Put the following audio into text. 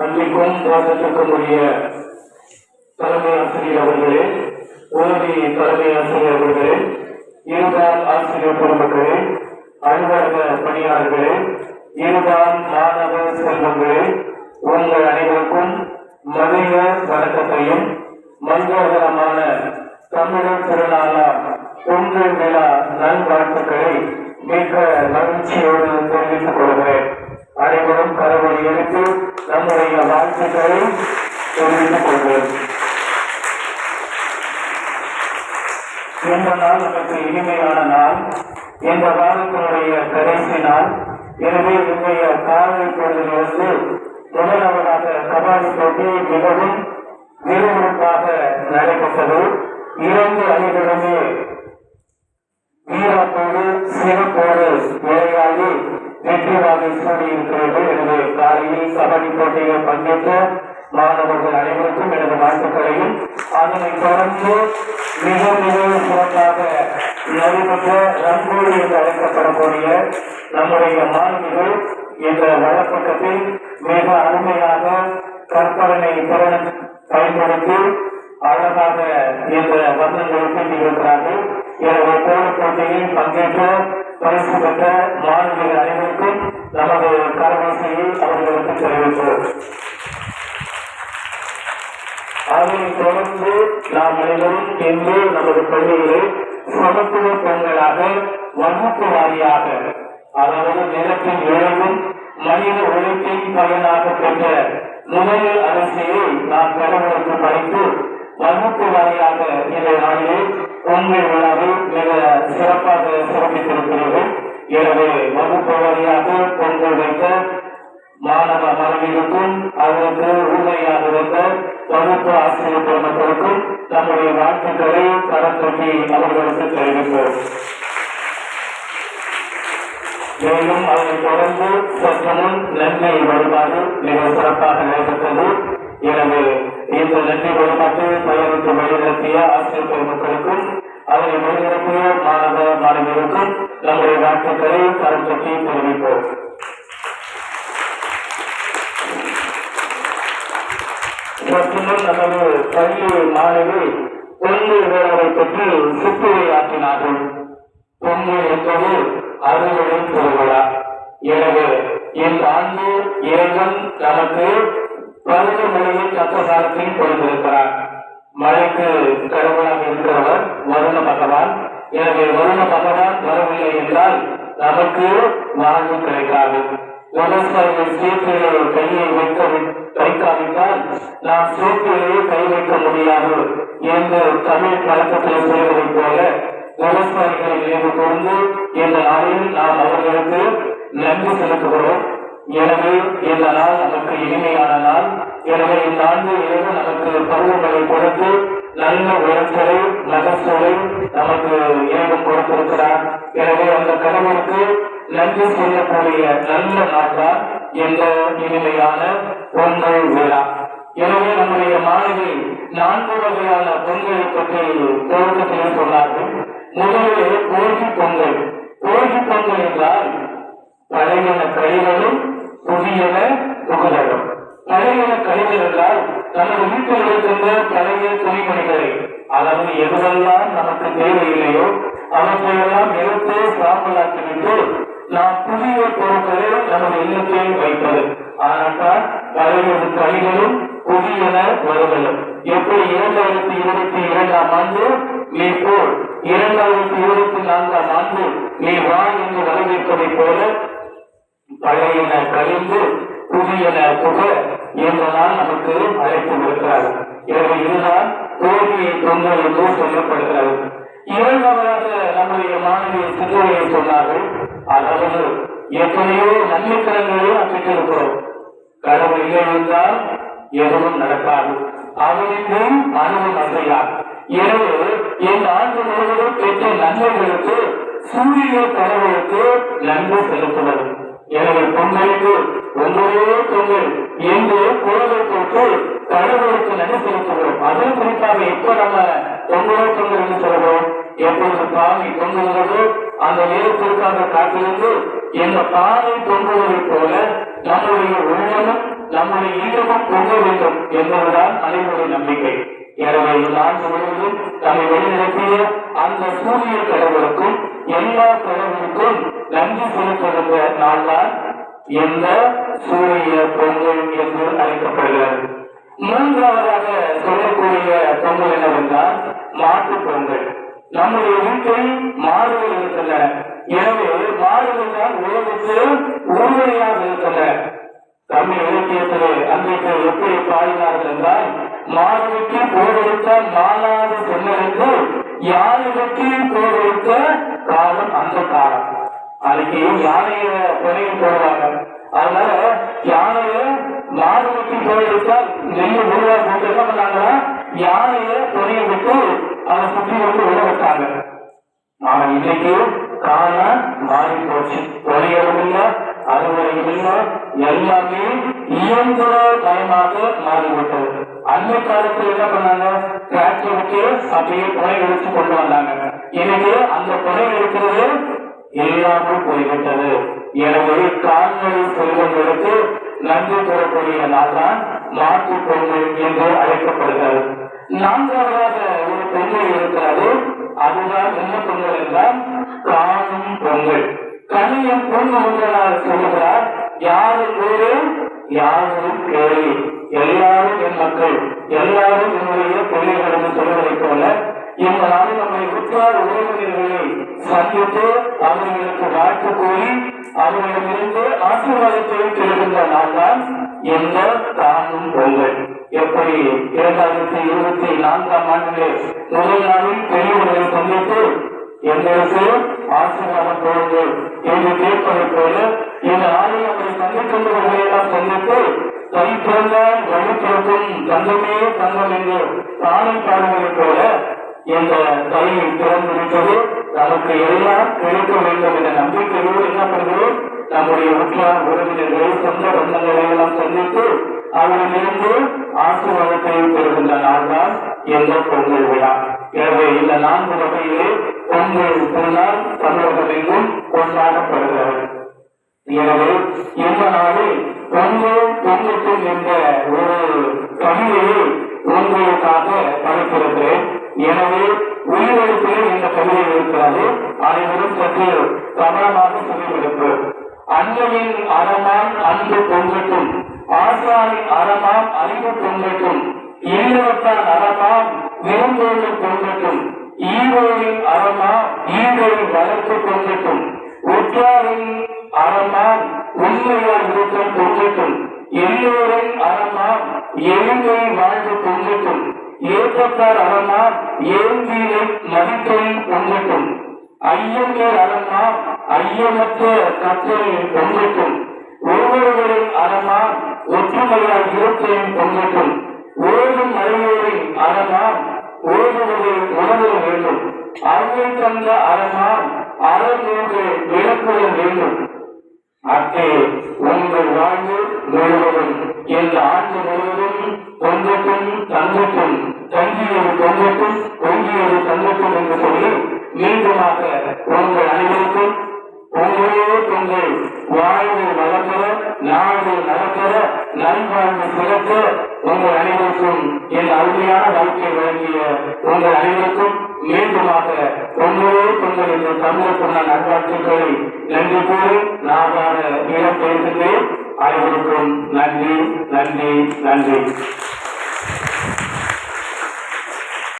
அன்றைக்கும் போதத்துக்கும் உரிய தலைமை ஆசிரியர் அவர்களே உதவி தலைமை ஆசிரியர் அவர்களே இருபால் ஆசிரியர் பெருமக்களே அலுவலக பணியாளர்களே இருபால் மாணவ செல்வங்களே உங்கள் அனைவருக்கும் மதிய வணக்கத்தையும் மங்களகரமான தமிழர் திருநாளா பொங்கல் விழா நல்வாழ்த்துக்களை மிக மகிழ்ச்சியோடு தெரிவித்துக் கொள்கிறேன். அனைவரும் கடவுளை எடுத்து நம்முடைய வாழ்த்துக்களை தெரிவித்துக் கொள்வோம். இந்த நாள் நமக்கு இனிமையான நாள். இந்த வாரத்தினுடைய கடைசி நாள். எனவே இன்றைய காலை பொழுதிலிருந்து முதலாவதாக கபாடி போட்டி மிகவும் விறுவிறுப்பாக நடைபெற்றது. இரண்டு அணிகளுமே வீரத்தோடு சிறப்போடு விளையாடி வெற்றி வாகை சூடியிருக்கிறது எனது காலையில் கபடி போட்டியில் பங்கேற்ற மாணவர்கள் அனைவருக்கும் எனது வாழ்த்துக்களையும். அதனைத் தொடர்ந்து மிக மிக சிறப்பாக நடைபெற்ற ரங்கோலி என்று அழைக்கப்படக்கூடிய நம்முடைய மாணவிகள் என்ற வழப்பக்கத்தில் மிக அருமையாக கற்பனை திறன் பயன்படுத்தி அழகாக என்ற வர்ணங்களை தீட்டியிருக்கிறார்கள் எனவே போன போட்டியில் பங்கேற்ற பரிசு பெற்ற கரவாசியை அவர்களுக்கு தெரிவித்தோம். அதனைத் தொடர்ந்து நாம் அனைவரும் இன்று நமது பள்ளியிலே சமத்துவ பெண்களாக வகுப்பு வாரியாக அதாவது நிலத்தின் விளைவும் மனித உழைப்பின் பயனாக பெற்ற முதல் அரசியை நாம் கடவுளுக்கு படித்து வகுப்பு வாரியாக இந்த நாளில் உண்மை விழாவை மிக சிறப்பாக சிறப்பித்திருக்கிறீர்கள் எனவே வகுப்பு வழியாக பொங்கல் வைக்க மாணவ மாணவிகளுக்கும் அவருக்கு உண்மையாக இருந்த வகுப்பு ஆசிரியர் பெருமக்களுக்கும் நம்முடைய வாழ்த்துக்களை கரத்தொட்டி அவர்களுக்கு தெரிவிப்போம். மேலும் அதை தொடர்ந்து சற்றமும் நன்மை வழிபாடு மிக சிறப்பாக நடைபெற்றது. எனவே இந்த நன்மை வழிபாட்டு பயணித்து வழிநடத்திய ஆசிரியர் பெருமக்களுக்கும் அதனை வழிநடத்திய மாணவ மாணவிகளுக்கும் நம்முடைய வாழ்த்துக்களை கருத்துக்கு தெரிவிப்போம் சற்றுமுன் நமது பள்ளி மாணவி பொங்கல் விழாவை பற்றி சுற்றுரை ஆற்றினார்கள். பொங்கல் என்பது அறுவடை திருவிழா. எனவே இந்த ஆண்டு ஏகம் நமக்கு பருவ மொழியில் காலத்தில் கொடுத்திருக்கிறார் மழைக்கு கடவுள் நமக்கு வாழ்வு கிடைக்காது. விவசாயிகள் சேற்றிலே கையை வைக்க வைக்காவிட்டால் நாம் சேற்றிலே கை வைக்க முடியாது என்று தமிழ் பழக்கத்தில் சொல்வதைப் போல விவசாயிகளை நினைவு கூர்ந்து இந்த நாளில் நாம் அவர்களுக்கு நன்றி செலுத்துகிறோம். எனவே இந்த நாள் நமக்கு இனிமையான நாள். எனவே இந்த ஆண்டு இரவு நமக்கு பருவங்களை கொடுத்து நல்ல விளைச்சலை நகர்ச்சலை நமக்கு இறைவன் கொடுத்திருக்கிறார். எனவே அந்த கடவுளுக்கு நன்றி சொல்லக்கூடிய நல்ல நாள் என்ற இனிமையான பொங்கல் விழா. எனவே நம்முடைய மாணவி நான்கு வகையான பொங்கலை பற்றி துவக்கத்தில் சொன்னார்கள். முதலில் போகி பொங்கல். போகி பொங்கல் என்றால் பழையன கழிவுகளும் புதியன புகழலும் பழையன கழிவுகள் என்றால் நமது வீட்டில் இருக்கின்ற பழைய துணிமணிகளை அதாவது எதுவெல்லாம் நமக்கு தேவையில்லையோ அவற்றையெல்லாம் எடுத்து சாம்பலாக்கிவிட்டு நாம் புதிய பொருட்களில் நமது இல்லத்தில் வைப்பது. ஆனால் பழைய கைகளும் புதியன வருதலும். எப்படி இரண்டாயிரத்தி இருபத்தி இரண்டாம் ஆண்டு நீ போல் இரண்டாயிரத்தி இருபத்தி நான்காம் ஆண்டு நீ வா என்று வரவேற்பதைப் போல பழையன கழிந்து புதியன புக என்றுதான் நமக்கு அழைப்பு இருக்கிறார் எனவே இதுதான் கோரியை தொங்கல் என்று சொல்லப்படுகிறது. இரண்டாவதாக நம்முடைய மாணவியை சிந்தனையை சொன்னார்கள். அதாவது எத்தனையோ நன்மைக்கரங்களையும் அப்பிட்டிருக்கிறோம் கடவுள் இல்லை என்றால் எதுவும் நடக்காது. அவனுக்கும் அணுவும் அசையார் எனவே இந்த ஆண்டு முழுவதும் பெற்ற நன்மைகளுக்கு சூரிய கடவுளுக்கு நன்மை செலுத்துவது. எனவே பொங்கலுக்கு ஒன்றே பொங்கல் என்று குழந்தை போட்டு கடவுளுக்கு நன்றி செலுத்துகிறோம். அதுவும் குறிப்பாக எப்ப நம்ம பொங்கலோ பொங்கல் என்று சொல்கிறோம்? எப்பொழுது பாவி பொங்குகிறதோ அந்த நேரத்திற்காக காத்திருந்து எங்க பாலை பொங்குவதைப் போல நம்முடைய உள்ளமும் நம்முடைய ஈரமும் பொங்க வேண்டும் என்பதுதான் அனைவருடைய நம்பிக்கை. எனவே நான் ஆண்டு முழுவதும் நம்மை வழிநடத்திய அந்த சூரிய கடவுளுக்கும் எல்லா கடவுளுக்கும் நன்றி செலுத்துகின்ற நாள் தான் எந்த சூரிய பொங்கல் என்று அழைக்கப்படுகிறது. மூன்றாவதாக சொல்லக்கூடிய பொங்கல் என்னவென்றால் மாட்டு பொங்கல். நம்முடைய வீட்டில் மாடுகள் இருக்கின்றன எனவே மாடுகள் தான் உலகத்து உண்மையாக இருக்கின்றன தமிழ் இலக்கியத்திலே அன்றைக்கு எப்படி பாடினார்கள் என்றால் மாணவிக்கு போரெடுத்தால் மாலாத சொன்னதற்கு யானைக்கு போரெடுத்த காலம் அந்த காலம். அன்னைக்கு யானைய கொலையும் போடுவாங்க. அதனால யானைய மாணவிக்கு போரெடுத்தால் நெல் உருவா போட்டு என்ன பண்ணாங்கன்னா யானைய துணையை விட்டு அதை சுற்றி வந்து உள்ள வச்சாங்க ஆனா இன்னைக்கு காண மாறி போச்சு கொலையவும் இல்ல அறுவடையும் இல்ல எல்லாமே இயந்திர மயமாக மாறிவிட்டது. அந்த காலத்துல என்ன பண்ணாங்க? டிராக்டருக்கு அப்படியே புனை எடுத்து கொண்டு வந்தாங்க. எனவே அந்த புனை எடுக்கிறது இல்லாமல் போய்விட்டது. எனவே கால்நடை செல்வங்களுக்கு நன்றி கூறக்கூடிய நாள் தான் மாற்று பொங்கல் என்று அழைக்கப்படுகிறது. நான்காவதாக ஒரு பொங்கல் இருக்கிறது அதுதான் என்ன பொங்கல் என்றால் காணும் பொங்கல் கனியம் பொங்கல் சொல்கிறார் யாரும் பேரு யாரும் கேள்வி எல்லாரும் என் மக்கள். எல்லாரும் என்னுடைய பிள்ளைகள் என்று சொல்வதைப் போல எங்களால் நம்மை உற்றார் உறவினர்களை சந்தித்து அவர்களுக்கு வாழ்த்து கூறி அவர்களிடமிருந்து ஆசீர்வாதத்தை பெறுகின்ற நாள் தான் எந்த காணும் பொங்கல் எப்படி இரண்டாயிரத்தி இருபத்தி நான்காம் ஆண்டிலே முதல் நாளில் பெரியவர்களை சந்தித்து எங்களுக்கு ஆசீர்வாதம் போடுங்கள் என்று கேட்பதை போல இந்த நாளில் அவரை சந்திக்கின்றவர்களை எல்லாம் சந்தித்து கை பிறந்தால் வழி பிறக்கும் தங்கமே தங்கம் என்று தானை பாடுவதைப் போல இந்த கையை திறந்து விட்டது. நமக்கு எல்லாம் கிடைக்க வேண்டும் என்ற நம்பிக்கையோடு என்ன பண்ணுகிறோம்? நம்முடைய உற்றார் உறவினர்களை சொந்த பந்தங்களை எல்லாம் சந்தித்து அவர்களிருந்து ஆசீர்வாதத்தை பெறுகின்ற நாள் தான் எந்த பொங்கல் விழா. எனவே இந்த நான்கு வகையிலே பொங்கல் திருநாள் தமிழகம் கொண்டாடப்படுகிறது. எனவே இந்த நாளில் பொங்கல் பொங்கட்டும் என்ற ஒரு கவிதையை உங்களுக்காக படைத்திருக்கிறேன். எனவே உயிரெழுப்பில் இந்த கவிதை இருக்கிறது. அனைவரும் சற்று கவனமாக சொல்லிவிடுப்போம் அன்னையின் அறமான் அன்பு பொங்கட்டும் ஆசானின் அறமாம் அறிவு பொங்கட்டும் இல்லவத்தான் அறமாம் விருந்தோடு பொங்கட்டும் ஈரோரின் அறமா ஈரோரின் வளர்த்து பொங்கட்டும் உற்றாரின் அறமா உண்மையால் விருத்தம் பொங்கட்டும் எல்லோரின் அறமா எளிமை வாழ்ந்து பொங்கட்டும் ஏற்பட்டார் அறமா ஏந்தியை மதிப்பையும் பொங்கட்டும் ஐயங்கள் அறமா ஐயமற்ற கற்றலை பொங்கட்டும் ஒவ்வொருவரின் அறமா ஒற்றுமையால் இருக்கையும் பொங்கட்டும் ஓடும் மழையோரின் அறமாம் ஓடுவதை உணர வேண்டும். அருமை தந்த அறமாம் என்று விளக்குதல் வேண்டும். அத்தே உங்கள் வாழ்வு முழுவதும் இந்த ஆண்டு முழுவதும் பொங்கட்டும் தங்கட்டும் தங்கியது பொங்கட்டும் தொங்கியது வாழ்க்கை வழங்கிய உங்கள் அனைவருக்கும் மீண்டுமாக உங்களே உங்கள் இந்த தமிழுக்குள்ள நல்வாழ்த்துக்களை நன்றி கூறி நாகான இடம் பேசுகிறேன் அனைவருக்கும் நன்றி நன்றி நன்றி.